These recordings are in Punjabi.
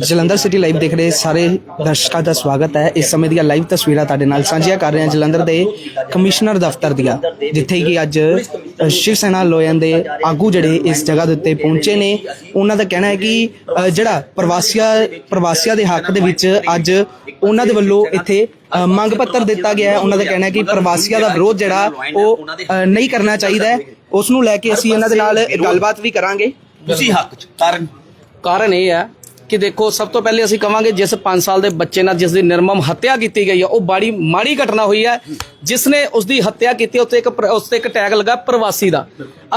ਜਲੰਧਰ ਸਿਟੀ ਲਾਈਵ ਦੇਖ ਰਹੇ ਸਾਰੇ ਦਰਸ਼ਕਾਂ ਦਾ ਸਵਾਗਤ ਹੈ। ਇਸ ਸਮੇਂ ਦੀਆਂ ਲਾਈਵ ਤਸਵੀਰਾਂ ਤੁਹਾਡੇ ਨਾਲ ਸਾਂਝੀਆਂ ਕਰ ਰਹੇ ਹਾਂ ਜਲੰਧਰ ਦੇ ਕਮਿਸ਼ਨਰ ਦਫ਼ਤਰ ਦੀਆਂ, ਜਿੱਥੇ ਕਿ ਅੱਜ ਸ਼ਿਵ ਸੈਨਾ ਲੋਇਨ ਦੇ ਆਗੂ ਜਿਹੜੇ ਇਸ ਜਗ੍ਹਾ ਦੇ ਉੱਤੇ ਪਹੁੰਚੇ ਨੇ। ਉਹਨਾਂ ਦਾ ਕਹਿਣਾ ਹੈ ਕਿ ਜਿਹੜਾ ਪ੍ਰਵਾਸੀਆਂ ਪ੍ਰਵਾਸੀਆਂ ਦੇ ਹੱਕ ਦੇ ਵਿੱਚ ਅੱਜ ਉਹਨਾਂ ਦੇ ਵੱਲੋਂ ਇੱਥੇ ਮੰਗ ਪੱਤਰ ਦਿੱਤਾ ਗਿਆ ਹੈ। ਉਹਨਾਂ ਦਾ ਕਹਿਣਾ ਹੈ ਕਿ ਪ੍ਰਵਾਸੀਆਂ ਦਾ ਵਿਰੋਧ ਜਿਹੜਾ, ਉਹ ਨਹੀਂ ਕਰਨਾ ਚਾਹੀਦਾ ਉਸ ਨੂੰ ਲੈ ਕੇ ਅਸੀਂ ਇਹਨਾਂ ਦੇ ਨਾਲ ਗੱਲਬਾਤ ਵੀ ਕਰਾਂਗੇ। ਤੁਸੀਂ ਹੱਕ ਚ, ਕਾਰਨ ਕਾਰਨ ਇਹ ਹੈ ਕਿ ਦੇਖੋ, ਸਭ ਤੋਂ ਪਹਿਲੇ ਅਸੀਂ ਕਵਾਂਗੇ ਜਿਸ 5 ਸਾਲ ਦੇ ਬੱਚੇ ਨਾਲ ਜਿਸ ਦੀ ਨਿਰਮਮ ਹੱਤਿਆ ਕੀਤੀ ਗਈ ਹੈ, ਉਹ ਬੜੀ ਮਾੜੀ ਘਟਨਾ ਹੋਈ ਹੈ ਜਿਸ ਨੇ ਉਸ ਦੀ ਹੱਤਿਆ ਕੀਤੀ ਉੱਤੇ ਇੱਕ ਪ੍ਰ- ਉਸ ਤੇ ਇੱਕ ਟੈਗ ਲੱਗਾ ਪ੍ਰਵਾਸੀ ਦਾ।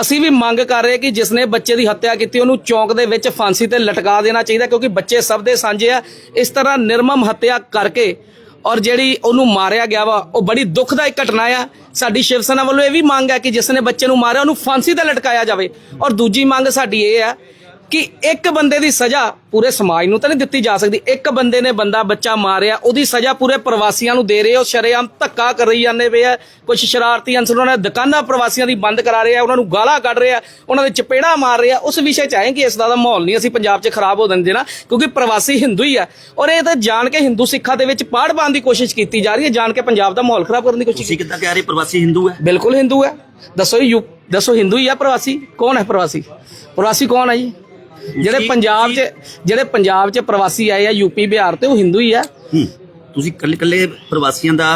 ਅਸੀਂ ਵੀ ਮੰਗ ਕਰ ਰਹੇ ਕਿ ਜਿਸ ਨੇ ਬੱਚੇ ਦੀ ਹੱਤਿਆ ਕੀਤੀ, ਉਹਨੂੰ ਚੌਂਕ ਦੇ ਵਿੱਚ ਫਾਂਸੀ ਤੇ ਲਟਕਾ ਦੇਣਾ ਚਾਹੀਦਾ, ਕਿਉਂਕਿ ਬੱਚੇ ਸਭ ਦੇ ਸਾਂਝੇ ਆ। ਇਸ ਤਰ੍ਹਾਂ ਨਿਰਮਮ ਹੱਤਿਆ ਕਰਕੇ ਔਰ ਜਿਹੜੀ ਉਹਨੂੰ ਮਾਰਿਆ ਗਿਆ ਵਾ, ਉਹ ਬੜੀ ਦੁਖਦਾਇਕ ਘਟਨਾ ਆ। ਸਾਡੀ ਸ਼ਿਵ ਸੈਨਾ ਵੱਲੋਂ ਇਹ ਵੀ ਮੰਗ ਹੈ ਕਿ ਜਿਸ ਨੇ ਬੱਚੇ ਨੂੰ ਮਾਰਿਆ, ਉਹਨੂੰ ਫਾਂਸੀ ਤੇ ਲਟਕਾਇਆ ਜਾਵੇ। ਔਰ ਦੂਜੀ ਮੰਗ ਸਾਡੀ ਇਹ ਹੈ ਕਿ ਇੱਕ ਬੰਦੇ ਦੀ ਸਜ਼ਾ ਪੂਰੇ ਸਮਾਜ ਨੂੰ ਤਾਂ ਨਹੀਂ ਦਿੱਤੀ ਜਾ ਸਕਦੀ। ਇੱਕ ਬੰਦੇ ਨੇ ਬੰਦਾ ਬੱਚਾ ਮਾਰਿਆ ਉਹਦੀ ਸਜ਼ਾ ਪੂਰੇ ਪ੍ਰਵਾਸੀਆਂ ਨੂੰ ਦੇ ਰਹੇ ਹੋ ਸ਼ਰੇਆਮ ਧੱਕਾ ਕਰੀ ਜਾਂਦੇ ਪਏ ਆ। ਕੁਝ ਸ਼ਰਾਰਤੀ ਅੰਸਰ ਉਹਨਾਂ ਨੇ ਦੁਕਾਨਾਂ ਪ੍ਰਵਾਸੀਆਂ ਦੀ ਬੰਦ ਕਰਾ ਰਹੇ ਆ ਉਹਨਾਂ ਨੂੰ ਗਾਲਾਂ ਕੱਢ ਰਹੇ ਆ ਉਹਨਾਂ ਦੇ ਚਪੇੜਾ ਮਾਰ ਰਹੇ ਆ। ਉਸ ਵਿਸ਼ੇ ਚ ਆਏ ਕਿ ਇਸ ਦਾ ਮਾਹੌਲ ਨਹੀਂ ਅਸੀਂ ਪੰਜਾਬ 'ਚ ਖਰਾਬ ਹੋ ਦਿੰਦੇ ਦੇਣਾ ਕਿਉਂਕਿ ਪ੍ਰਵਾਸੀ ਹਿੰਦੂ ਹੀ ਆ। ਔਰ ਇਹ ਤਾਂ ਜਾਣ ਕੇ ਹਿੰਦੂ ਸਿੱਖਾਂ ਦੇ ਵਿੱਚ ਪਾੜ ਪਾਉਣ ਦੀ ਕੋਸ਼ਿਸ਼ ਕੀਤੀ ਜਾ ਰਹੀ ਹੈ ਜਾਣ ਕੇ ਪੰਜਾਬ ਦਾ ਮਾਹੌਲ ਖਰਾਬ ਕਰਨ ਦੀ ਕੋਸ਼ਿਸ਼ ਤੁਸੀਂ ਕਿੱਦਾਂ ਕਹਿ ਰਹੇ ਪ੍ਰਵਾਸੀ ਹਿੰਦੂ ਹੈ? ਬਿਲਕੁਲ ਹਿੰਦੂ ਹੈ। ਦੱਸੋ ਯੂ ਦੱਸੋ ਹਿੰਦੂ ਹੀ ਆ ਪ੍ਰਵਾਸੀ? ਕੌਣ ਹੈ ਪ੍ਰਵਾਸੀ? ਪ੍ਰਵਾਸੀ ਕੌਣ ਹੈ ਜੀ? ਜਿਹੜੇ ਪੰਜਾਬ 'ਚ ਜਿਹੜੇ ਪੰਜਾਬ 'ਚ ਪ੍ਰਵਾਸੀ ਆਏ ਆ ਯੂਪੀ ਬਿਹਾਰ ਤੇ ਉਹ ਹਿੰਦੂ ਹੀ ਆ। ਤੁਸੀਂ ਕੱਲੇ ਕੱਲੇ ਪ੍ਰਵਾਸੀਆਂ ਦਾ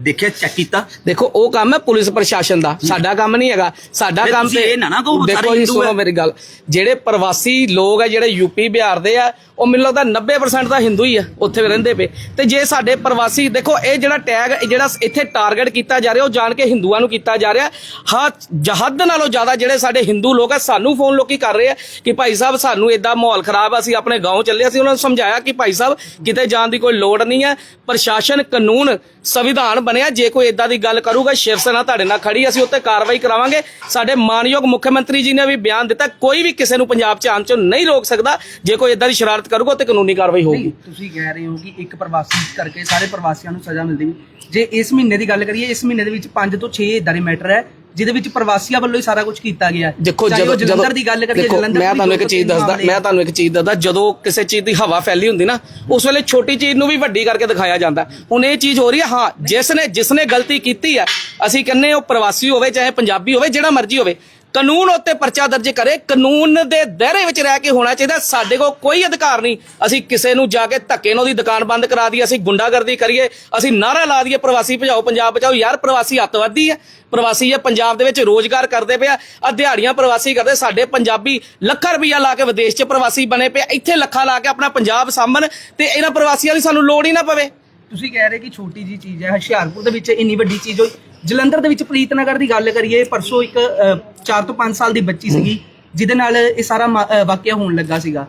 ਦੇਖਿਆ ਚੈੱਕ ਕੀਤਾ? ਦੇਖੋ ਉਹ ਕੰਮ ਹੈ ਪੁਲਿਸ ਪ੍ਰਸ਼ਾਸਨ ਦਾ। ਸਾਡਾ ਕੰਮ ਨਹੀਂ ਹੈਗਾ। ਸਾਡਾ ਕੰਮ ਤੁਸੀਂ ਇਹ ਨਾ ਨਾ ਕਹੋ ਸਾਰੇ ਦੇਖੋ ਜੀ ਸੁਣੋ ਹੈ। ਮੇਰੀ ਗੱਲ। ਜਿਹੜੇ ਪ੍ਰਵਾਸੀ ਲੋਕ ਆ ਜਿਹੜੇ ਯੂਪੀ ਬਿਹਾਰ ਦੇ ਆ ਉਹ ਮੈਨੂੰ ਲੱਗਦਾ 90% ਤਾਂ ਹਿੰਦੂ ਹੀ ਆ ਉੱਥੇ ਰਹਿੰਦੇ ਪਏ। ਤੇ ਜੇ ਸਾਡੇ ਪ੍ਰਵਾਸੀ ਦੇਖੋ ਇਹ ਜਿਹੜਾ ਟੈਗ ਜਿਹੜਾ ਇੱਥੇ ਟਾਰਗੇਟ ਕੀਤਾ ਜਾ ਰਿਹਾ ਉਹ ਜਾਣ ਕੇ ਹਿੰਦੂਆਂ ਨੂੰ ਕੀਤਾ ਜਾ ਰਿਹਾ। ਹਾਂ ਜਹਦ ਨਾਲੋਂ ਜ਼ਿਆਦਾ ਜਿਹੜੇ ਸਾਡੇ ਹਿੰਦੂ ਲੋਕ ਆ ਸਾਨੂੰ ਫੋਨ ਲੋਕੀ ਕਰ ਰਹੇ ਆ ਕਿ ਭਾਈ ਸਾਹਿਬ ਸਾਨੂੰ ਇਦਾਂ ਮਾਹੌਲ ਖਰਾਬ ਆ ਅਸੀਂ ਆਪਣੇ ਗਾਉਂ ਚੱਲੇ ਅਸੀਂ ਉਹਨਾਂ ਨੂੰ ਸਮਝਾਇਆ ਕਿ ਭਾਈ ਸਾਹਿਬ ਕਿਤੇ ਜਾਣ ਦੀ ਕੋਈ ਲੋੜ ਨਹੀਂ ਹੈ ਪ੍ਰਸ਼ਾਸਨ ਕਾਨੂੰਨ ਸੰਵਿਧਾਨ ਬਣਿਆ। ਜੇ ਕੋਈ ਇਦਾਂ ਦੀ ਗੱਲ ਕਰੂਗਾ ਸ਼ਿਵ ਸੈਨਾ ਤੁਹਾਡੇ ਨਾਲ ਖੜੀ ਅਸੀਂ ਉੱਤੇ ਕਾਰਵਾਈ ਕਰਾਵਾਂਗੇ। ਸਾਡੇ ਮਾਨਯੋਗ ਮੁੱਖ ਮੰਤਰੀ ਜੀ ਨੇ ਵੀ ਬਿਆਨ ਦਿੱਤਾ ਕੋਈ ਵੀ ਕਿਸੇ ਨੂੰ ਪੰਜਾਬ 'ਚ ਆਉਣ 'ਚੋਂ ਨਹੀਂ ਰੋਕ ਸਕਦਾ। ਜੇ ਕੋਈ ਇਦਾਂ ਦੀ ਸ਼ਰਾਰਤ ਕਰੂਗਾ ਤੇ ਕਾਨੂੰਨੀ ਕਾਰਵਾਈ ਹੋਊਗੀ। ਤੁਸੀਂ ਕਹਿ ਰਹੇ ਹੋ ਕਿ ਇੱਕ ਪ੍ਰਵਾਸੀ ਕਰਕੇ ਸਾਰੇ ਪ੍ਰਵਾਸੀਆਂ ਨੂੰ ਸਜ਼ਾ ਮਿਲਦੀ ਜੇ ਇਸ ਮਹੀਨੇ ਦੀ ਗੱਲ ਕਰੀਏ ਇਸ ਮਹੀਨੇ ਦੇ ਵਿੱਚ 5 ਤੋਂ 6 ਇਦਾਂ ਦੇ ਮੈਟਰ ਹੈ। ਜਿਹਦੇ ਵਿੱਚ ਪ੍ਰਵਾਸੀਆਂ ਵੱਲੋਂ ਹੀ ਸਾਰਾ ਕੁਝ ਕੀਤਾ ਗਿਆ ਹੈ। ਦੇਖੋ ਜਦੋਂ ਜਲੰਧਰ ਦੀ ਗੱਲ ਕਰੀਏ ਜਲੰਧਰ ਮੈਂ ਤੁਹਾਨੂੰ ਇੱਕ ਚੀਜ਼ ਦੱਸਦਾ ਮੈਂ ਤੁਹਾਨੂੰ ਇੱਕ ਚੀਜ਼ ਦੱਸਦਾ ਜਦੋਂ ਕਿਸੇ ਚੀਜ਼ ਦੀ ਹਵਾ ਫੈਲੀ ਹੁੰਦੀ ਨਾ ਉਸ ਵੇਲੇ ਛੋਟੀ ਚੀਜ਼ ਨੂੰ ਵੀ ਵੱਡੀ ਕਰਕੇ ਦਿਖਾਇਆ ਜਾਂਦਾ ਹੁਣ ਇਹ ਚੀਜ਼ ਹੋ ਰਹੀ ਹੈ ਹਾਂ ਜਿਸ ਨੇ ਜਿਸ ਨੇ ਗਲਤੀ ਕੀਤੀ ਹੈ ਅਸੀਂ ਕਹਿੰਨੇ ਉਹ ਪ੍ਰਵਾਸੀ ਹੋਵੇ ਚਾਹੇ ਪੰਜਾਬੀ ਹੋਵੇ ਜਿਹੜਾ ਮਰਜ਼ੀ ਹੋਵੇ ਕਾਨੂੰਨ ਉੱਤੇ ਪਰਚਾ ਦਰਜ ਕਰੇ, ਕਾਨੂੰਨ ਦੇ ਦਾਇਰੇ ਵਿੱਚ ਰਹਿ ਕੇ ਹੋਣਾ ਚਾਹੀਦਾ। ਸਾਡੇ ਕੋਲ ਕੋਈ ਅਧਿਕਾਰ ਨਹੀਂ। ਅਸੀਂ ਕਿਸੇ ਨੂੰ ਜਾ ਕੇ ਧੱਕੇ ਨਾਲ ਉਹਦੀ ਦੁਕਾਨ ਬੰਦ ਕਰਾ ਦਈਏ, ਅਸੀਂ ਗੁੰਡਾਗਰਦੀ ਕਰੀਏ, ਅਸੀਂ ਨਾਰਾ ਲਾ ਦਈਏ, ਪ੍ਰਵਾਸੀ ਭਜਾਓ, ਪੰਜਾਬ ਬਚਾਓ। ਯਾਰ, ਪ੍ਰਵਾਸੀ ਅੱਤਵਾਦੀ ਹੈ। ਪ੍ਰਵਾਸੀ ਇਹ ਪੰਜਾਬ ਦੇ ਵਿੱਚ ਰੋਜ਼ਗਾਰ ਕਰਦੇ ਪਿਆ। ਆ ਦਿਹਾੜੀਆਂ ਪ੍ਰਵਾਸੀ ਕਰਦੇ। ਸਾਡੇ ਪੰਜਾਬੀ ਲੱਖਾਂ ਰੁਪਈਆ ਲਾ ਕੇ ਵਿਦੇਸ਼ 'ਚ ਪ੍ਰਵਾਸੀ ਬਣੇ ਪਿਆ। ਇੱਥੇ ਲੱਖਾਂ ਲਾ ਕੇ ਆਪਣਾ ਪੰਜਾਬ ਸਾਂਭਣ ਤੇ ਇਹਨਾਂ ਪ੍ਰਵਾਸੀਆਂ ਦੀ ਸਾਨੂੰ ਲੋੜ ਹੀ ਨਾ ਪਵੇ। ਤੁਸੀਂ ਕਹਿ ਰਹੇ ਕਿ ਛੋਟੀ ਜੀ ਚੀਜ਼ ਹੈ, ਹੁਸ਼ਿਆਰਪੁਰ ਦੇ ਵਿੱਚ ਇੰਨੀ ਵੱਡੀ ਚੀਜ਼ ਹੋਈ। ਜਲੰਧਰ ਦੇ ਵਿੱਚ ਪ੍ਰੀਤ ਨਗਰ ਦੀ ਗੱਲ ਕਰੀਏ ਪਰਸੋਂ ਇੱਕ 4 ਤੋਂ 5 ਸਾਲ ਦੀ ਬੱਚੀ ਸੀਗੀ ਜਿਹਦੇ ਨਾਲ ਇਹ ਸਾਰਾ ਮਾ- ਅ, ਵਾਕਿਆ ਹੋਣ ਲੱਗਾ ਸੀਗਾ।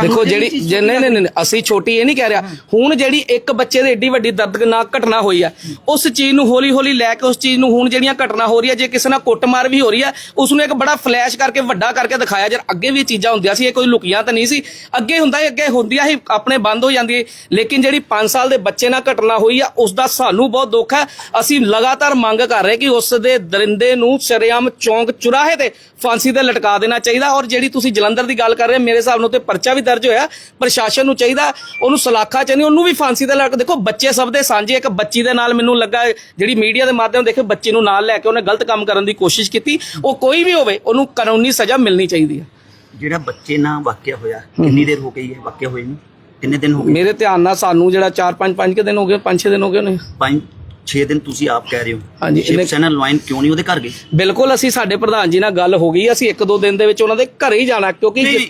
ਦੇਖੋ ਜਿਹੜੀ ਜੇ ਨਹੀਂ ਨਹੀਂ ਨਹੀਂ, ਅਸੀਂ ਛੋਟੀ ਇਹ ਨਹੀਂ ਕਹਿ ਰਿਹਾ। ਹੁਣ ਜਿਹੜੀ ਇੱਕ ਬੱਚੇ ਦੀ ਏਡੀ ਵੱਡੀ ਦਰਦਨਾਕ ਘਟਨਾ ਹੋਈ ਹੈ ਉਸ ਚੀਜ਼ ਨੂੰ ਹੌਲੀ ਹੌਲੀ ਲੈ ਕੇ ਉਸ ਚੀਜ਼ ਨੂੰ ਹੁਣ ਜਿਹੜੀਆਂ ਘਟਨਾ ਹੋ ਰਹੀ ਹੈ ਜੇ ਕਿਸੇ ਨਾਲ ਕੁੱਟਮਾਰ ਵੀ ਹੋ ਰਹੀ ਹੈ ਉਸ ਨੂੰ ਇੱਕ ਬੜਾ ਫਲੈਸ਼ ਕਰਕੇ ਵੱਡਾ ਕਰਕੇ ਦਿਖਾਇਆ ਜਰ ਅੱਗੇ ਵੀ ਇਹ ਚੀਜ਼ਾਂ ਹੁੰਦੀਆਂ ਸੀ ਇਹ ਕੋਈ ਲੁਕੀਆਂ ਤਾਂ ਨਹੀਂ ਸੀ। ਅੱਗੇ ਹੁੰਦਾ ਸੀ ਅੱਗੇ ਹੁੰਦੀਆਂ ਸੀ ਆਪਣੇ ਬੰਦ ਹੋ ਜਾਂਦੀ ਹੈ ਲੇਕਿਨ ਜਿਹੜੀ 5 ਸਾਲ ਦੇ ਬੱਚੇ ਨਾਲ ਘਟਨਾ ਹੋਈ ਆ ਉਸ ਦਾ ਸਾਨੂੰ ਬਹੁਤ ਦੁੱਖ ਹੈ ਅਸੀਂ ਲਗਾਤਾਰ ਮੰਗ ਕਰ ਰਹੇ ਕਿ ਉਸ ਦੇ ਦਰਿੰਦੇ ਨੂੰ ਸ਼ਰੇਆਮ ਚੌਂਕ ਚੁਰਾਹੇ ਤੇ ਫਾਂਸੀ ਤੇ ਲਟਕਾ ਦੇਣਾ ਚਾਹੀਦਾ। ਔਰ ਜਿਹੜੀ ਤੁਸੀਂ ਜਲੰਧਰ ਦੀ ਗੱਲ ਕਰ ਰਹੇ ਹੋ, ਮੇਰੇ ਹਿਸਾਬ ਨਾਲ ਤੇ ਪਰਚਾ ਵੀ ਦਰਜ ਹੋਇਆ ਪ੍ਰਸ਼ਾਸਨ ਨੂੰ ਚਾਹੀਦਾ ਉਹਨੂੰ ਸਲਾਖਾ ਚ ਨਹੀਂ ਉਹਨੂੰ ਵੀ ਫਾਂਸੀ ਤੇ ਲਟਕ ਦੇਖੋ ਬੱਚੇ ਸਭ ਦੇ ਸਾਂਝੇ ਇੱਕ ਬੱਚੀ ਦੇ ਨਾਲ ਮੈਨੂੰ ਲੱਗਾ ਜਿਹੜੀ ਮੀਡੀਆ ਦੇ ਮਾਧਿਅਮ ਦੇਖੇ ਬੱਚੇ ਨੂੰ ਨਾਲ ਲੈ ਕੇ ਉਹਨੇ ਗਲਤ ਕੰਮ ਕਰਨ ਦੀ ਕੋਸ਼ਿਸ਼ ਕੀਤੀ ਉਹ ਕੋਈ ਵੀ ਹੋਵੇ ਉਹਨੂੰ ਕਾਨੂੰਨੀ ਸਜ਼ਾ ਮਿਲਣੀ ਚਾਹੀਦੀ ਹੈ। ਜਿਹੜਾ ਬੱਚੇ ਨਾਲ ਵਾਕਿਆ ਹੋਇਆ ਕਿੰਨੀ ਦੇਰ ਹੋ ਗਈ ਹੈ ਵਾਕਿਆ ਹੋਏ ਨੂੰ? ਕਿੰਨੇ ਦਿਨ ਹੋ ਗਏ? ਮੇਰੇ ਧਿਆਨ ਨਾਲ ਸਾਨੂੰ ਜਿਹੜਾ 4 5 5 ਕੇ ਦਿਨ ਹੋ ਗਏ 5 6 ਦਿਨ ਹੋ ਗਏ ਨੇ ਪੰਜ 6 ਦਿਨ ਤੁਸੀਂ ਆਪ ਕਹਿ ਰਹੇ ਹੋ। ਹਾਂਜੀ, ਸ਼ਿਵ ਸੈਨਾ ਲਾਈਨ ਕਿਉਂ ਨਹੀਂ ਉਹਦੇ ਘਰ ਗਏ? ਬਿਲਕੁਲ ਅਸੀਂ ਸਾਡੇ ਪ੍ਰਧਾਨ ਜੀ ਨਾਲ ਗੱਲ ਹੋ ਗਈ ਅਸੀਂ ਇੱਕ ਦੋ ਦਿਨ ਦੇ ਵਿੱਚ ਉਹਨਾਂ ਦੇ ਘਰੇ ਹੀ ਜਾਣਾ ਕਿਉਂਕਿ ਨਹੀਂ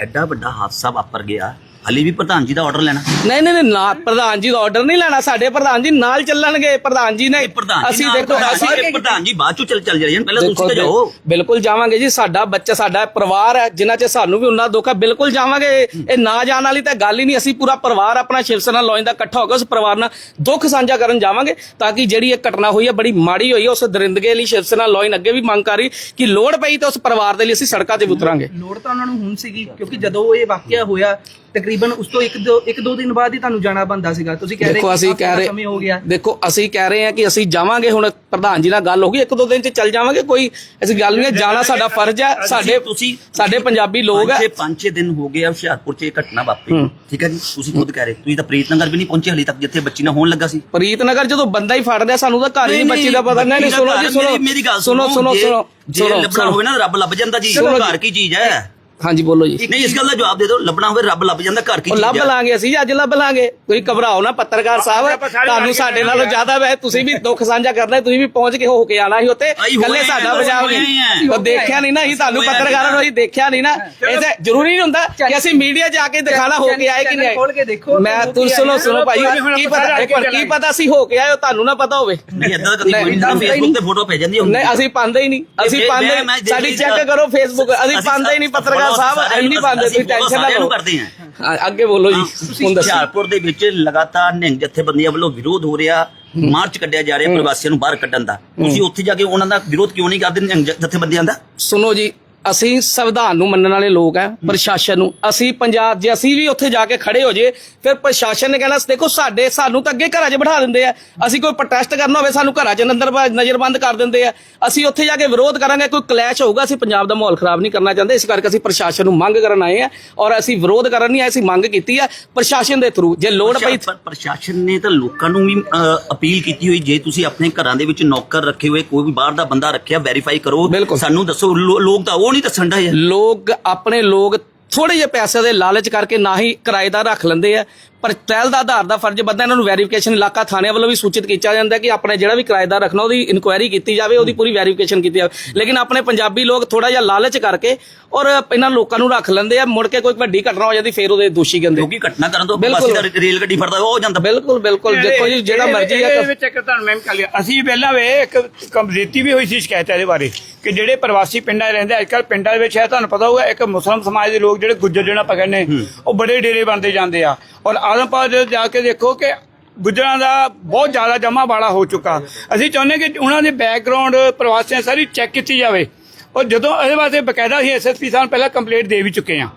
ਐਡਾ ਵੱਡਾ ਹਾਦਸਾ ਵਾਪਰ ਗਿਆ। ਹਲੇ ਵੀ ਪ੍ਰਧਾਨ ਜੀ ਦਾ ਆਰਡਰ ਲੈਣਾ। ਨਹੀਂ ਨਹੀਂ ਨਹੀਂ ਨਾ ਪ੍ਰਧਾਨ ਜੀ ਦਾ ਆਰਡਰ ਨਹੀਂ ਲੈਣਾ ਸਾਡੇ ਪ੍ਰਧਾਨ ਜੀ ਨਾਲ ਚੱਲਣਗੇ ਪ੍ਰਧਾਨ ਜੀ ਨੇ ਪ੍ਰਧਾਨ ਅਸੀਂ ਦੇਖੋ ਅਸੀਂ ਪ੍ਰਧਾਨ ਜੀ ਬਾਅਦ ਚੋਂ ਚੱਲ ਚੱਲ ਜਾਣ ਪਹਿਲਾਂ ਤੁਸੀਂ ਤਾਂ ਜਾਓ। ਬਿਲਕੁਲ ਜਾਵਾਂਗੇ ਜੀ ਸਾਡਾ ਬੱਚਾ ਸਾਡਾ ਪਰਿਵਾਰ ਹੈ ਜਿਨ੍ਹਾਂ 'ਚ ਸਾਨੂੰ ਵੀ ਉਹਨਾਂ ਦੁੱਖ ਹੈ ਬਿਲਕੁਲ ਜਾਵਾਂਗੇ। ਇਹ ਨਾ ਜਾਣ ਵਾਲੀ ਤਾਂ ਗੱਲ ਹੀ ਨਹੀਂ ਅਸੀਂ ਪੂਰਾ ਪਰਿਵਾਰ ਆਪਣਾ ਸ਼ਿਵ ਸੈਨਾ ਲੋਇਨ ਦਾ ਇਕੱਠਾ ਹੋ ਕੇ ਉਸ ਪਰਿਵਾਰ ਨਾਲ ਦੁੱਖ ਸਾਂਝਾ ਕਰਨ ਜਾਵਾਂਗੇ ਤਾਂ ਕਿ ਜਿਹੜੀ ਇਹ ਘਟਨਾ ਹੋਈ ਹੈ ਬੜੀ ਮਾੜੀ ਹੋਈ ਹੈ ਉਸ ਦਰਿੰਦਗੇ ਲਈ ਸ਼ਿਵ ਸੈਨਾ ਲੋਇਨ ਅੱਗੇ ਵੀ ਮੰਗ ਕਰ ਰਹੀ ਕਿ ਲੋੜ ਪਈ ਤਾਂ ਉਸ ਪਰਿਵਾਰ ਦੇ ਲਈ ਅਸੀਂ ਸੜਕਾਂ ਤੇ ਵੀ ਉਤਰਾਂਗੇ। ਲੋੜ ਤਾਂ ਉਹਨਾਂ ਨੂੰ ਹੁਣ ਸੀਗੀ ਕਿਉਂਕਿ ਜਦੋਂ ਇਹ ਵਾਕਿਆ ਹੋਇਆ ਤਕਰੀਬਨ ਤਕਰੀਬਨ ਉਸ ਤੋਂ ਇੱਕ ਦੋ ਇੱਕ ਦੋ ਦਿਨ ਬਾਅਦ ਹੀ ਤੁਹਾਨੂੰ ਜਾਣਾ ਬੰਦਾ ਸੀਗਾ। ਤੁਸੀਂ ਕਹਿ ਰਹੇ ਦੇਖੋ ਅਸੀਂ ਕਹਿ ਰਹੇ ਸਮੇਂ ਹੋ ਗਿਆ। ਦੇਖੋ ਅਸੀਂ ਕਹਿ ਰਹੇ ਹਾਂ ਕਿ ਅਸੀਂ ਜਾਵਾਂਗੇ ਹੁਣ ਪ੍ਰਧਾਨ ਜੀ ਨਾਲ ਗੱਲ ਹੋ ਗਈ ਇੱਕ ਦੋ ਦਿਨ ਚ ਚੱਲ ਜਾਵਾਂਗੇ ਕੋਈ ਐਸੀ ਗੱਲ ਨਹੀਂ ਹੈ ਜਾਣਾ ਸਾਡਾ ਫਰਜ਼ ਹੈ ਸਾਡੇ ਤੁਸੀਂ ਸਾਡੇ ਪੰਜਾਬੀ ਲੋਕ ਹੈ। ਪੰਜ ਛੇ- ਪੰਜ ਛੇ ਦਿਨ ਹੋ ਗਏ ਆ ਹੁਸ਼ਿਆਰਪੁਰ 'ਚ ਇਹ ਘਟਨਾ ਵਾਪਰੀ। ਠੀਕ ਹੈ ਜੀ? ਤੁਸੀਂ ਖੁਦ ਕਹਿ ਰਹੇ ਤੁਸੀਂ ਤਾਂ ਪ੍ਰੀਤਨਗਰ ਵੀ ਨਹੀਂ ਪਹੁੰਚੇ ਹਲੇ ਤੱਕ ਜਿੱਥੇ ਬੱਚੀ ਨਾਲ ਹੋਣ ਲੱਗਾ ਸੀ। ਪ੍ਰੀਤਨਗਰ ਜਦੋਂ ਬੰਦਾ ਹੀ ਫੜ ਲਿਆ ਸਾਨੂੰ ਤਾਂ ਘਰ ਹੀ ਨਹੀਂ ਬੱਚੀ ਦਾ ਪਤਾ। ਨਹੀਂ ਨਹੀਂ ਸੁਣੋ ਜੀ ਸੁਣੋ। ਮੇਰੀ- ਗੱਲ ਸੁਣੋ ਸੁਣੋ ਸੁਣੋ ਜੇ ਲੱਭਣਾ। ਹੋਵੇ ਨਾ ਰੱਬ ਲੱਭ ਜਾਂਦਾ ਜੀ। ਘਰ ਕੀ ਚੀਜ਼ ਹੈ? ਹਾਂਜੀ ਬੋਲੋ ਜੀ। ਨਹੀਂ ਇਸ ਗੱਲ ਦਾ ਜਵਾਬ ਦੇ ਦਿਓ। ਲੱਭਣਾ ਹੋਵੇ ਰੱਬ ਲੱਭ ਜਾਂਦਾ ਘਰ ਕੀ ਉਹ ਚੀਜ਼ ਲੱਭ ਲਾਂਗੇ ਅਸੀਂ ਅੱਜ ਲੱਭ ਲਾਂਗੇ। ਤੁਸੀਂ ਘਬਰਾਓ ਨਾ ਪੱਤਰਕਾਰ ਸਾਹਿਬ ਤੁਹਾਨੂੰ ਸਾਡੇ ਨਾਲੋਂ ਜ਼ਿਆਦਾ ਵੈ ਤੁਸੀਂ ਵੀ ਦੁੱਖ ਸਾਂਝਾ ਕਰਨਾ ਤੁਸੀਂ ਵੀ ਪਹੁੰਚ ਕੇ ਹੋ ਕੇ ਆਣਾ ਸੀ ਹੋਏ ਕੱਲੇ ਸਾਡਾ ਆ, ਹੋਏ ਨਹੀਂ ਆ। ਉਹ ਦੇਖਿਆ ਨਹੀਂ ਨਾ ਅਸੀਂ ਤੁਹਾਨੂੰ ਹੋਏ ਆ ਪੱਤਰਕਾਰਾਂ ਨੂੰ ਅਸੀਂ ਦੇਖਿਆ। ਨਹੀਂ ਨਾ। ਇਹ ਤਾਂ ਜ਼ਰੂਰੀ ਨਹੀਂ ਹੁੰਦਾ ਕਿ ਅਸੀਂ ਮੀਡੀਆ ਜਾ ਕੇ ਦਿਖਾਣਾ ਹੋ ਕੇ ਆਏ ਕਿ ਚੈਨਲ ਖੋਲ ਕੇ ਨਹੀਂ ਦੇਖੋ, ਮੈਂ ਤੁਸੀਂ ਸੁਣੋ ਸੁਣੋ ਭਾਈ ਕੀ ਪਤਾ ਇੱਕ ਵਾਰ ਕੀ ਪਤਾ ਅਸੀਂ ਹੋ ਕੇ ਆਏ ਹੋ ਤੁਹਾਨੂੰ ਨਾ ਪਤਾ ਹੋਵੇ। ਨਹੀਂ ਇਦਾਂ ਦਾ ਕਦੀ ਨਹੀਂ, ਕੋਈ ਦੱਸਦਾ ਹੀ ਫੇਸਬੁੱਕ ਤੇ ਨਹੀਂ। ਫੋਟੋ ਭੇਜ ਜਾਂਦੀ ਨਹੀਂ ਅਸੀਂ ਪਾਉਂਦੇ ਹੀ ਨਹੀਂ। ਅਸੀਂ ਮੈਂ- ਪਾਉਂਦੇ ਮੈਂ ਦੇਖ ਸਾਡੀ ਲਈ ਚੈੱਕ। ਕਰੋ ਫੇਸਬੁੱਕ ਅਸੀਂ ਅਸੀਂ ਪਾਉਂਦੇ ਹੀ ਨਹੀਂ ਪੱਤਰਕਾਰ ਸਾਰਿਆਂ ਸਾਹਿਬ ਨੂੰ- ਅਸੀਂ ਨਹੀਂ ਪਾਉਂਦੇ ਤੁਸੀਂ ਟੈਨਸ਼ਨ ਨਾ ਲਓ। ਕਰਦੇ ਹਾਂ, ਅੱਗੇ ਬੋਲੋ ਜੀ ਹੁਣ ਦੱਸੋ। ਹੁਸ਼ਿਆਰਪੁਰ ਦੇ ਵਿੱਚ ਲਗਾਤਾਰ ਨਿਹੰਗ ਜਥੇਬੰਦੀਆਂ ਵੱਲੋਂ ਵਿਰੋਧ ਹੋ ਰਿਹਾ ਮਾਰਚ ਕੱਢਿਆ ਜਾ ਰਿਹਾ ਪ੍ਰਵਾਸੀਆਂ ਨੂੰ ਬਾਹਰ ਕੱਢਣ ਦਾ। ਤੁਸੀਂ ਉੱਥੇ ਜਾ ਕੇ ਉਹਨਾਂ ਦਾ ਵਿਰੋਧ ਕਿਉਂ ਨਹੀਂ ਕਰਦੇ ਨਿਹੰਗ ਜ- ਜਥੇਬੰਦੀਆਂ ਦਾ? ਸੁਣੋ ਜੀ ਅਸੀਂ ਸੰਵਿਧਾਨ ਨੂੰ ਮੰਨਣ ਵਾਲੇ ਲੋਕ ਆ ਪ੍ਰਸ਼ਾਸਨ ਨੂੰ। ਅਸੀਂ ਪੰਜਾਬ ਜੇ ਅਸੀਂ ਵੀ ਉੱਥੇ ਜਾ ਕੇ ਖੜੇ ਹੋ ਜੇ ਫਿਰ ਪ੍ਰਸ਼ਾਸਨ ਨੇ ਕਹਿਣਾ ਦੇਖੋ ਸਾਡੇ ਸਾਨੂੰ ਤਾਂ ਅੱਗੇ ਘਰਾਂ 'ਚ ਬਿਠਾ ਦਿੰਦੇ ਆ। ਅਸੀਂ ਕੋਈ ਪ੍ਰੋਟੈਸਟ ਕਰਨਾ ਹੋਵੇ ਸਾਨੂੰ ਘਰਾਂ 'ਚ ਅੰਦਰ ਬ- ਨਜ਼ਰਬੰਦ ਕਰ ਦਿੰਦੇ ਆ। ਅਸੀਂ ਉੱਥੇ ਜਾ ਕੇ ਵਿਰੋਧ ਕਰਾਂਗੇ ਕੋਈ ਕਲੈਸ਼ ਹੋਊਗਾ ਅਸੀਂ ਪੰਜਾਬ ਦਾ ਮਾਹੌਲ ਖਰਾਬ ਨਹੀਂ ਕਰਨਾ ਚਾਹੁੰਦੇ। ਇਸ ਕਰਕੇ ਅਸੀਂ ਪ੍ਰਸ਼ਾਸਨ ਨੂੰ ਮੰਗ ਕਰਨ ਆਏ ਆ ਔਰ ਅਸੀਂ ਵਿਰੋਧ ਕਰਨ ਨਹੀਂ ਆਏ ਅਸੀਂ ਮੰਗ ਕੀਤੀ ਆ ਪ੍ਰਸ਼ਾਸਨ ਦੇ ਥਰੂ ਜੇ ਲੋੜ ਪਈ ਪਰ ਪ੍ਰਸ਼ਾਸਨ ਨੇ ਤਾਂ ਲੋਕਾਂ ਨੂੰ ਵੀ ਅਪੀਲ ਕੀਤੀ ਹੋਈ ਜੇ ਤੁਸੀਂ ਆਪਣੇ ਘਰਾਂ ਦੇ ਵਿੱਚ ਨੌਕਰ ਰੱਖੇ ਹੋਏ ਕੋਈ ਵੀ ਬਾਹਰ ਦਾ ਬੰਦਾ ਰੱਖਿਆ ਵੈਰੀਫਾਈ ਕਰੋ। ਸਾਨੂੰ ਦੱਸੋ ਲੋਕ ਤਾਂ ਉਹ ਨਹੀਂ ਦੱਸਣ ਦਾ ਲੋਕ ਆਪਣੇ ਲੋਕ ਥੋੜੇ ਜਿਹੇ ਪੈਸੇ ਦੇ ਲਾਲਚ ਕਰਕੇ ਨਾ ਹੀ ਕਿਰਾਏਦਾਰ ਰੱਖ ਲੈਂਦੇ ਆ। ਪਰ ਪਹਿਲ ਦਾ ਆਧਾਰ ਦਾ ਫਰਜ਼ ਬੰਦਾ ਇਹਨਾਂ ਨੂੰ ਵੈਰੀਫਿਕੇਸ਼ਨ ਇਲਾਕਾ ਥਾਣੇ ਵੱਲੋਂ ਵੀ ਸੂਚਿਤ ਕੀਤਾ ਜਾਂਦਾ ਕਿ ਆਪਣੇ ਜਿਹੜਾ ਵੀ ਕਿਰਾਏਦਾਰ ਰੱਖਣਾ ਉਹਦੀ ਇਨਕੁਆਇਰੀ ਕੀਤੀ ਜਾਵੇ ਉਹਦੀ ਪੂਰੀ ਵੈਰੀਫਿਕੇਸ਼ਨ ਕੀਤੀ ਜਾਵੇ। ਲੇਕਿਨ ਆਪਣੇ ਪੰਜਾਬੀ ਲੋਕ ਥੋੜਾ ਜਿਹਾ ਲਾਲਚ ਕਰਕੇ ਔਰ ਇਹਨਾਂ ਲੋਕਾਂ ਨੂੰ ਰੱਖ ਲੈਂਦੇ ਆ ਮੁੜ ਕੇ ਕੋਈ ਵੱਡੀ ਘਟਨਾ ਹੋ ਜਾਂਦੀ ਫੇਰ ਉਹਦੇ ਦੋਸ਼ੀ ਕਹਿੰਦੇ। ਕਿਉਂਕਿ ਘਟਨਾ ਕਰਨ ਤੋਂ ਬਿਲਕੁਲ। ਪ੍ਰਵਾਸੀ ਦਾ ਰੇਲ ਗੱਡੀ ਫੜਦਾ ਉਹ ਜਾਂਦਾ। ਬਿਲਕੁਲ ਬਿਲਕੁਲ। ਦੇਖੋ ਜੀ ਜਿਹੜਾ ਮਰਜ਼ੀ ਇਹਦੇ ਆ ਵਿੱਚ ਇੱਕ ਤੁਹਾਨੂੰ ਮੈਂ ਕਰ ਲਿਆ ਅਸੀਂ ਪਹਿਲਾਂ ਵੇ ਇੱਕ ਕੰਪਲੀਟੀ ਵੀ ਹੋਈ ਸੀ ਸ਼ਿਕਾਇਤ ਇਹਦੇ ਬਾਰੇ ਕਿ ਜਿਹੜੇ ਪ੍ਰਵਾਸੀ ਪਿੰਡਾਂ 'ਚ ਰਹਿੰਦੇ ਅੱਜ ਕੱਲ ਪਿੰਡਾਂ ਦੇ ਵਿੱਚ ਹੈ ਤੁਹਾਨੂੰ ਪਤਾ ਹੋਊਗਾ ਇੱਕ ਮੁਸਲਮਾਨ ਸਮਾਜ ਦੇ ਲੋਕ ਜਿਹੜੇ ਗੁੱਜਰ ਜਿਹੜਾ ਪਕੜ ਨੇ ਉਹ ਬੜੇ ਡੇਰੇ ਬਣਦੇ ਜਾਂਦੇ ਆ। ਔਰ ਆਦਮਪੁਰ ਜਾ ਕੇ ਦੇਖੋ ਕਿ ਗੁੱਜਰਾਂ ਦਾ ਬਹੁਤ ਜ਼ਿਆਦਾ ਜਮਾ ਵਾਲਾ ਹੋ ਚੁੱਕਾ। ਅਸੀਂ ਚਾਹੁੰਦੇ ਕਿ ਉਹਨਾਂ ਦੇ ਬੈਕਗ੍ਰਾਉਂਡ ਪ੍ਰਵਾਸੀਆਂ ਸਾਰੀ ਚੈੱਕ ਕੀਤੀ ਜਾਵੇ। ਔਰ ਜਦੋਂ ਇਹਦੇ ਵਾਸਤੇ ਬਕਾਇਦਾ ਅਸੀਂ ਐਸਐਸਪੀ ਸਾਹਿਬ ਪਹਿਲਾਂ ਕੰਪਲੇਂਟ ਦੇ ਵੀ ਚੁੱਕੇ ਹਾਂ।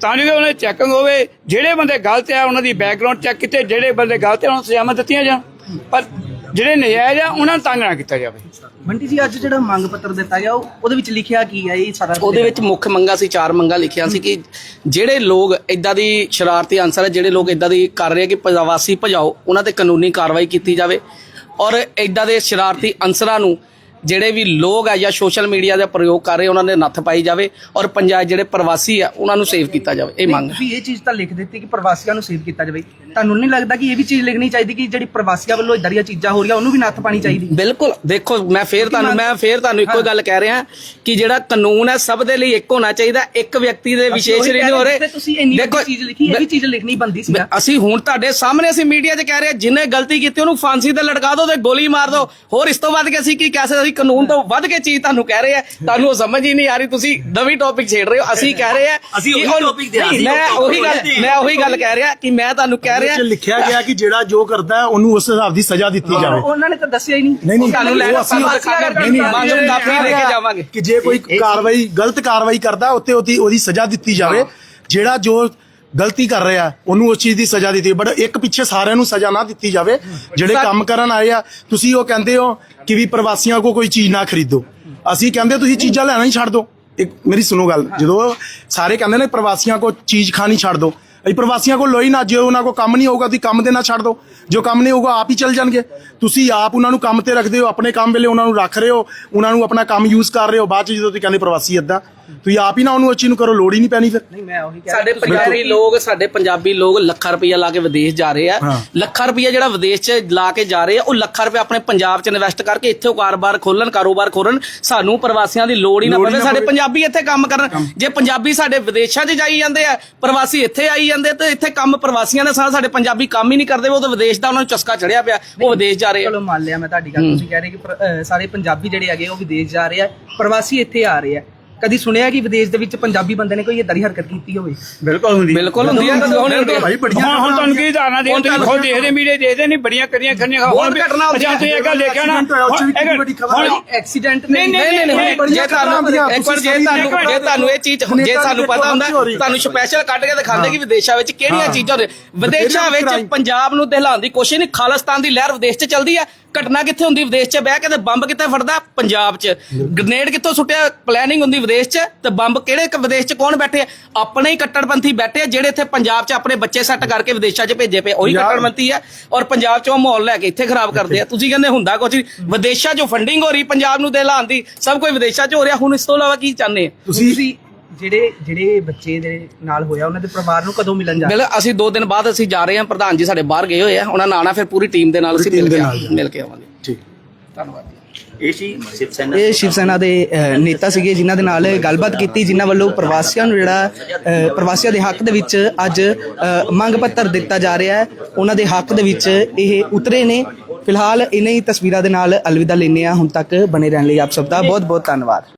ਤਾਂ ਜੋ ਉਹਨਾਂ ਦੀ ਚੈਕਿੰਗ ਹੋਵੇ, ਜਿਹੜੇ ਬੰਦੇ ਗਲਤ ਆ, ਉਹਨਾਂ ਦੀ ਬੈਕਗ੍ਰਾਉਂਡ ਚੈੱਕ ਕੀਤੇ, ਜਿਹੜੇ ਬੰਦੇ ਗਲਤ ਆ, ਉਹਨਾਂ ਨੂੰ ਸਜ਼ਾਵਾਂ ਦਿੱਤੀਆਂ ਜਾਣ। ਪਰ ਜਿਹੜੇ ਨਜਾਇਜ਼ ਆ ਉਹਨਾਂ ਨੂੰ ਤੰਗ ਨਾ ਕੀਤਾ ਜਾਵੇ। ਬੰਟੀ ਜੀ ਅੱਜ ਜਿਹੜਾ ਮੰਗ ਪੱਤਰ ਦਿੱਤਾ ਗਿਆ ਉਹ ਉਹਦੇ ਵਿੱਚ ਲਿਖਿਆ ਕੀ ਹੈ ਇਹ ਸਾਰਾ? ਉਹਦੇ ਵਿੱਚ ਮੁੱਖ ਮੰਗਾ ਸੀ ਚਾਰ ਮੰਗਾ ਲਿਖਿਆ ਸੀ ਕਿ ਜਿਹੜੇ ਲੋਕ ਇਦਾਂ ਦੀ ਸ਼ਰਾਰਤੀ ਅਨਸਰ ਹੈ ਜਿਹੜੇ ਲੋਕ ਇਦਾਂ ਦੀ ਕਰ ਰਹੇ ਕਿ ਪ੍ਰਵਾਸੀ ਭਜਾਓ ਉਹਨਾਂ ਤੇ ਕਾਨੂੰਨੀ ਕਾਰਵਾਈ ਕੀਤੀ ਜਾਵੇ। ਔਰ ਇਦਾਂ ਦੇ ਸ਼ਰਾਰਤੀ ਅਨਸਰਾਂ ਨੂੰ ਜਿਹੜੇ ਵੀ ਲੋਕ ਆ ਜਾਂ ਸੋਸ਼ਲ ਮੀਡੀਆ ਦਾ ਪ੍ਰਯੋਗ ਕਰ ਰਹੇ ਉਹਨਾਂ ਦੇ ਨੱਥ ਪਾਈ ਜਾਵੇ ਔਰ ਪੰਜਾਬ ਜਿਹੜੇ ਪ੍ਰਵਾਸੀ ਆ ਉਹਨਾਂ ਨੂੰ ਸੇਵ ਕੀਤਾ ਜਾਵੇ। ਇਹ ਮੰਗ ਹੈ ਤੁਸੀਂ ਇਹ ਚੀਜ਼ ਤਾਂ ਲਿਖ ਦਿੱਤੀ ਕਿ ਪ੍ਰਵਾਸੀਆਂ ਨੂੰ ਸੇਵ ਕੀਤਾ ਜਾਵੇ। ਤੁਹਾਨੂੰ ਨਹੀਂ ਲੱਗਦਾ ਕਿ ਇਹ ਵੀ ਚੀਜ਼ ਲਿਖਣੀ ਚਾਹੀਦੀ ਕਿ ਜਿਹੜੀ ਪ੍ਰਵਾਸੀਆਂ ਵੱਲੋਂ ਇਦਾਂ ਦੀਆਂ ਚੀਜ਼ਾਂ ਹੋ ਰਹੀਆਂ ਉਹਨੂੰ ਵੀ ਨੱਥ ਪਾਣੀ ਚਾਹੀਦੀ? ਬਿਲਕੁਲ ਦੇਖੋ ਮੈਂ ਫੇਰ ਤੁਹਾਨੂੰ ਮੈਂ ਫੇਰ ਤੁਹਾਨੂੰ ਇੱਕੋ ਗੱਲ ਕਹਿ ਰਿਹਾ ਕਿ ਜਿਹੜਾ ਕਾਨੂੰਨ ਹੈ ਸਭ ਦੇ ਲਈ ਇੱਕ ਹੋਣਾ ਚਾਹੀਦਾ ਇੱਕ ਵਿਅਕਤੀ ਦੇ ਵਿਸ਼ੇਸ਼ ਨਹੀਂ ਹੋ ਰਹੇ। ਤੁਸੀਂ ਇੰਨੀ ਚੀਜ਼ ਲਿਖੀ ਇਹ ਵੀ ਚੀਜ਼ ਲਿਖਣੀ ਬੰਦੀ ਸੀ ਅਸੀਂ ਹੁਣ ਤੁਹਾਡੇ ਸਾਹਮਣੇ ਅਸੀਂ ਮੀਡੀਆ 'ਚ ਕਹਿ ਰਹੇ ਹਾਂ ਜਿਹਨੇ ਗਲਤੀ ਕੀਤੀ ਉਹਨੂੰ ਫਾਂਸੀ ਤੇ ਲਟਕਾ ਦਿਓ ਤੇ ਗੋਲੀ ਮਾਰ ਦਿਓ। ਹੋਰ ਇਸ ਤੋਂ ਵੱਧ ਕੇ ਅਸੀਂ ਕੀ ਕਹਿ ਸਕਦੇ ਅਸੀਂ ਕਾਨੂੰਨ ਤੋਂ ਵੱਧ ਕੇ ਚੀਜ਼ ਤੁਹਾਨੂੰ ਕਹਿ ਰਹੇ ਆ ਤੁਹਾਨੂੰ ਉਹ ਸਮਝ ਹੀ ਨਹੀਂ ਆ ਰਹੀ ਤੁਸੀਂ ਨਵੀਂ ਟੌਪਿਕ ਛੇੜ ਰਹੇ ਹੋ। ਅਸੀਂ ਕਹਿ ਰਹੇ ਆ ਅਸੀਂ ਉਹੀ ਨਹੀਂ, ਅਸੀਂ ਮੈਂ ਉਹ ਗੱਲ ਮੈਂ ਉਹੀ ਗੱਲ ਕਹਿ ਰਿਹਾ ਕਿ ਮੈਂ ਤੁਹਾਨੂੰ ਕਹਿ ਰਿਹਾ ਵਿੱਚ ਲਿਖਿਆ ਗਿਆ ਕਿ ਜਿਹੜਾ ਜੋ ਕਰਦਾ ਹੈ ਉਹਨੂੰ ਉਸ ਹਿਸਾਬ ਦੀ ਸਜ਼ਾ ਦਿੱਤੀ ਜਾਵੇ। ਉਹਨਾਂ ਨੇ ਤਾਂ ਦੱਸਿਆ ਹੀ ਨਹੀਂ। ਨਹੀਂ ਨਹੀਂ ਤੁਹਾਨੂੰ ਲੈ ਉਹ ਅਸੀਂ ਨਹੀਂ ਨਹੀਂ ਮੰਗ ਕਾਫੀ ਲੈ ਕੇ ਜਾਵਾਂਗੇ। ਕਿ ਜੇ ਕੋਈ ਕਾਰਵਾਈ ਗਲਤ ਕਾਰਵਾਈ ਕਰਦਾ ਉੱਤੇ ਉਹਦੀ ਉਹਦੀ ਸਜ਼ਾ ਦਿੱਤੀ ਜਾਵੇ। ਜਿਹੜਾ ਜੋ ਗਲਤੀ ਕਰ ਰਿਹਾ ਉਹਨੂੰ ਉਸ ਚੀਜ਼ ਦੀ ਸਜ਼ਾ ਦਿੱਤੀ ਬਟ ਇੱਕ ਪਿੱਛੇ ਸਾਰਿਆਂ ਨੂੰ ਸਜ਼ਾ ਨਾ ਦਿੱਤੀ ਜਾਵੇ। ਜਿਹੜੇ ਕੰਮ ਕਰਨ ਆਏ ਆ ਤੁਸੀਂ ਉਹ ਕਹਿੰਦੇ ਹੋ ਕਿ ਵੀ ਪ੍ਰਵਾਸੀਆਂ ਕੋ ਕੋਈ ਚੀਜ਼ ਨਾ ਖਰੀਦੋ। ਅਸੀਂ ਕਹਿੰਦੇ ਤੁਸੀਂ ਚੀਜ਼ਾਂ ਲੈਣਾ ਹੀ ਛੱਡ ਦਿਓ ਇੱਕ ਮੇਰੀ ਸੁਣੋ ਗੱਲ। ਜਦੋਂ ਸਾਰੇ ਕਹਿੰਦੇ ਨੇ ਪ੍ਰਵਾਸੀਆਂ ਕੋ ਚੀਜ਼ ਖਾਣੀ ਛੱਡ ਦਿਓ ਅਸੀਂ ਪ੍ਰਵਾਸੀਆਂ ਕੋਲ ਲੋਈ ਨਾ, ਜੇ ਉਹਨਾਂ ਕੋਲ ਕੰਮ ਨਹੀਂ ਹੋਊਗਾ, ਤੁਸੀਂ ਕੰਮ ਦੇ ਨਾਲ ਛੱਡ ਦਿਓ। ਜੋ ਕੰਮ ਨਹੀਂ ਹੋਊਗਾ, ਆਪ ਹੀ ਚੱਲ ਜਾਣਗੇ। ਤੁਸੀਂ ਆਪ ਉਹਨਾਂ ਨੂੰ ਕੰਮ ਤੇ ਰੱਖਦੇ ਹੋ, ਆਪਣੇ ਕੰਮ ਵੇਲੇ ਉਹਨਾਂ ਨੂੰ ਰੱਖ ਰਹੇ ਹੋ, ਉਹਨਾਂ ਨੂੰ ਆਪਣਾ ਕੰਮ ਯੂਜ਼ ਕਰ ਰਹੇ ਹੋ। ਬਾਅਦ ਚ ਜਦੋਂ ਤੁਸੀਂ ਕਹਿੰਦੇ ਪ੍ਰਵਾਸੀ ਏਦਾਂ ਤੁਸੀਂ ਆਪ ਹੀ ਨਾ ਉਹਨੂੰ ਨੂੰ ਕਰੋ ਲੋੜ ਹੀ ਨਹੀਂ ਪੈਣੀ ਫਿਰ। ਨਹੀਂ ਮੈਂ ਉਹੀ ਕਹਿ ਸਾਡੇ ਪੰਜਾਬੀ ਲੋਕ ਸਾਡੇ ਪੰਜਾਬੀ ਲੋਕ ਲੱਖਾਂ ਰੁਪਈਆ ਲਾ ਕੇ ਵਿਦੇਸ਼ ਜਾ ਰਹੇ ਆ। ਲੱਖਾਂ ਰੁਪਈਆ ਜਿਹੜਾ ਵਿਦੇਸ਼ 'ਚ ਲਾ ਕੇ ਜਾ ਰਹੇ ਆ ਉਹ ਲੱਖਾਂ ਰੁਪਏ ਆਪਣੇ ਪੰਜਾਬ 'ਚ ਇਨਵੈਸਟ ਕਰਕੇ ਇੱਥੇ ਉਹ ਕਾਰੋਬਾਰ ਖੋਲਣ ਕਾਰੋਬਾਰ ਖੋਲਣ ਸਾਨੂੰ ਪ੍ਰਵਾਸੀਆਂ ਦੀ ਲੋੜ ਹੀ ਨਾ ਪਵੇ ਸਾਡੇ। ਪੰਜਾਬੀ ਇੱਥੇ ਕੰਮ ਕਰਨ। ਜੇ ਪੰਜਾਬੀ ਸਾਡੇ ਵਿਦੇਸ਼ਾਂ 'ਚ ਜਾਈ ਜਾਂਦੇ ਆ ਪ੍ਰਵਾਸੀ ਇੱਥੇ ਆਈ ਜਾਂਦੇ ਤੇ ਇੱਥੇ ਕੰਮ ਪ੍ਰਵਾਸੀਆਂ ਦੇ ਸਾथ ਸਾਡੇ ਪੰਜਾਬੀ ਕੰਮ ਹੀ ਨਹੀਂ ਕਰਦੇ ਉਹ ਤਾਂ ਵਿਦੇਸ਼ ਦਾ ਉਹਨਾਂ ਨੂੰ ਚਸਕਾ ਚੜਿਆ ਪਿਆ ਉਹ ਵਿਦੇਸ਼ ਜਾ ਰਹੇ ਆ। ਚਲੋ ਮੰਨ ਲਿਆ ਮੈਂ ਤੁਹਾਡੀ ਗੱਲ ਤੁਸੀਂ ਕਹਿ ਰਹੇ ਕਿ ਸਾਰੇ ਪੰਜਾਬੀ ਜਿਹੜੇ ਹੈਗੇ ਉਹ ਵਿਦੇਸ਼ ਜਾ ਰਹੇ ਆ ਪ੍ਰਵਾਸੀ ਇੱਥੇ ਆ ਰਹੇ ਆ। ਕਦੀ ਸੁਣਿਆ ਕਿ ਵਿਦੇਸ਼ ਦੇ ਵਿੱਚ ਪੰਜਾਬੀ ਬੰਦੇ ਨੇ ਕੋਈ ਇਦਾਂ ਦੀ ਹਰਕਤ ਕੀਤੀ ਹੋਵੇ? ਬਿਲਕੁਲ ਹੁੰਦੀ। ਬਿਲਕੁਲ ਹੁੰਦੀ ਹੈ ਹੁਣ ਭਾਈ ਬੜੀਆਂ ਹੁਣ ਹੁਣ ਤੁਹਾਨੂੰ ਕੀ ਧਾਰਨਾ ਦੇ ਤੁਸੀਂ ਖੁਦ ਦੇਖਦੇ ਮੀਡੀਆ ਦੇਖਦੇ ਨਹੀਂ ਬੜੀਆਂ ਕਰੀਆਂ ਖੰਨੀਆਂ ਘਟਨਾ ਹੁੰਦੀਆਂ। ਅੱਛਾ ਤੁਸੀਂ ਇਹ ਗੱਲ ਦੇਖਿਆ ਨਾ। ਵੀ ਹੁਣ-। ਐਕਸੀਡੈਂਟ ਨਹੀਂ, ਨਹੀਂ, ਨਹੀਂ ਨਹੀਂ ਨਹੀਂ ਬੜੀਆਂ ਜੇ ਤੁਹਾਨੂੰ ਇੱਕ ਵਾਰ ਜੇ ਤੁਹਾਨੂੰ ਜੇ ਤੁਹਾਨੂੰ ਇਹ ਚੀਜ਼ ਜੇ ਤੁਹਾਨੂੰ ਪਤਾ ਹੁੰਦਾ ਤੁਹਾਨੂੰ ਸਪੈਸ਼ਲ ਕੱਢ ਕੇ ਦਿਖਾਉਂਦੇ ਕਿ ਵਿਦੇਸ਼ਾਂ ਵਿੱਚ ਕਿਹੜੀਆਂ ਚੀਜ਼ਾਂ ਵਿਦੇਸ਼ਾਂ ਵਿੱਚ ਪੰਜਾਬ ਨੂੰ ਦਹਿਲਾਉਣ ਦੀ ਕੋਸ਼ਿਸ਼ ਨਹੀਂ ਖਾਲਿਸਤਾਨ ਦੀ ਲਹਿਰ ਵਿਦੇਸ਼ 'ਚ ਚੱਲਦੀ ਹੈ। ਘਟਨਾ ਕਿੱਥੇ ਹੁੰਦੀ ਵਿਦੇਸ਼ 'ਚ? ਬਹਿ ਕੇ ਤੇ ਬੰਬ ਕਿੱਥੇ ਫੜਦਾ? ਪੰਜਾਬ 'ਚ। ਗ੍ਰਨੇਡ ਕਿੱਥੋਂ ਸੁੱਟਿਆ? ਪਲੈਨਿੰਗ ਹੁੰਦੀ ਵਿਦੇਸ਼ 'ਚ। ਤੇ ਬੰਬ ਕਿਹੜੇ ਕ- ਵਿਦੇਸ਼ 'ਚ ਕੌਣ ਬੈਠੇ ਆ? ਆਪਣੇ ਹੀ ਕੱਟੜਪੰਥੀ ਬੈਠੇ ਆ ਜਿਹੜੇ ਇੱਥੇ ਪੰਜਾਬ 'ਚ ਆਪਣੇ ਬੱਚੇ ਸੈੱਟ ਕਰਕੇ ਵਿਦੇਸ਼ਾਂ 'ਚ ਭੇਜੇ ਪਏ। ਉਹੀ ਕੱਟੜਪੰਥੀ ਆ ਔਰ ਪੰਜਾਬ 'ਚ ਮਾਹੌਲ ਲੈ ਕੇ ਇੱਥੇ ਖਰਾਬ ਕਰਦੇ ਆ। ਤੁਸੀਂ ਕਹਿੰਦੇ ਹੁੰਦਾ ਕੁਝ ਨਹੀਂ ਵਿਦੇਸ਼ਾਂ 'ਚੋਂ ਫੰਡਿੰਗ ਹੋ ਰਹੀ ਪੰਜਾਬ ਨੂੰ ਦਹਿਲਾਉਣ ਦੀ। ਸਭ ਕੁਝ ਵਿਦੇਸ਼ਾਂ 'ਚ ਹੋ ਰਿਹਾ। ਹੁਣ ਇਸ ਤੋਂ ਇਲਾਵਾ ਕੀ ਚਾਹੁੰਦੇ ਆ? ਤੁਸੀਂ ਜਿਹੜੇ ਜਿਹੜੇ ਬੱਚੇ ਦੇ ਨਾਲ ਹੋਇਆ ਉਹਨਾਂ ਦੇ ਪਰਿਵਾਰ ਨੂੰ ਕਦੋਂ ਮਿਲਣ ਜਾ ਬਿਲ ਅਸੀਂ 2 ਦਿਨ ਬਾਅਦ ਅਸੀਂ ਜਾ ਰਹੇ ਹਾਂ ਪ੍ਰਧਾਨ ਜੀ ਸਾਡੇ ਬਾਹਰ ਗਏ ਹੋਏ ਆ ਉਹਨਾਂ ਨਾਲ ਆਉਣਾ ਫਿਰ ਪੂਰੀ ਟੀਮ ਦੇ ਨਾਲ ਅਸੀਂ ਮਿਲ ਕੇ ਮਿਲ ਆਵਾਂਗੇ। ਠੀਕ। ਧੰਨਵਾਦ ਇਹ ਸੀ ਸ਼ਿਵ ਸੈਨਾ ਇਹ ਸ਼ਿਵ ਸੈਨਾ ਦੇ ਨੇਤਾ ਸੀਗੇ ਜਿਨ੍ਹਾਂ ਦੇ ਨਾਲ ਗੱਲਬਾਤ ਕੀਤੀ ਜਿਨ੍ਹਾਂ ਵੱਲੋਂ ਪ੍ਰਵਾਸੀਆਂ ਨੂੰ ਜਿਹੜਾ ਪ੍ਰਵਾਸੀਆਂ ਦੇ ਹੱਕ ਦੇ ਵਿੱਚ ਅੱਜ ਮੰਗ ਪੱਤਰ ਦਿੱਤਾ ਜਾ ਰਿਹਾ ਹੈ। ਉਹਨਾਂ ਦੇ ਹੱਕ ਦੇ ਵਿੱਚ ਇਹ ਉਤਰੇ ਨੇ। ਫਿਲਹਾਲ ਇਨ੍ਹਾਂ ਹੀ ਤਸਵੀਰਾਂ ਦੇ ਨਾਲ ਅਲਵਿਦਾ ਲੈਂਦੇ ਹਾਂ। ਹੁਣ ਤੱਕ ਬਣੇ ਰਹਿਣ ਲਈ ਆਪ ਸਭ ਦਾ ਬਹੁਤ ਬਹੁਤ ਧੰਨਵਾਦ।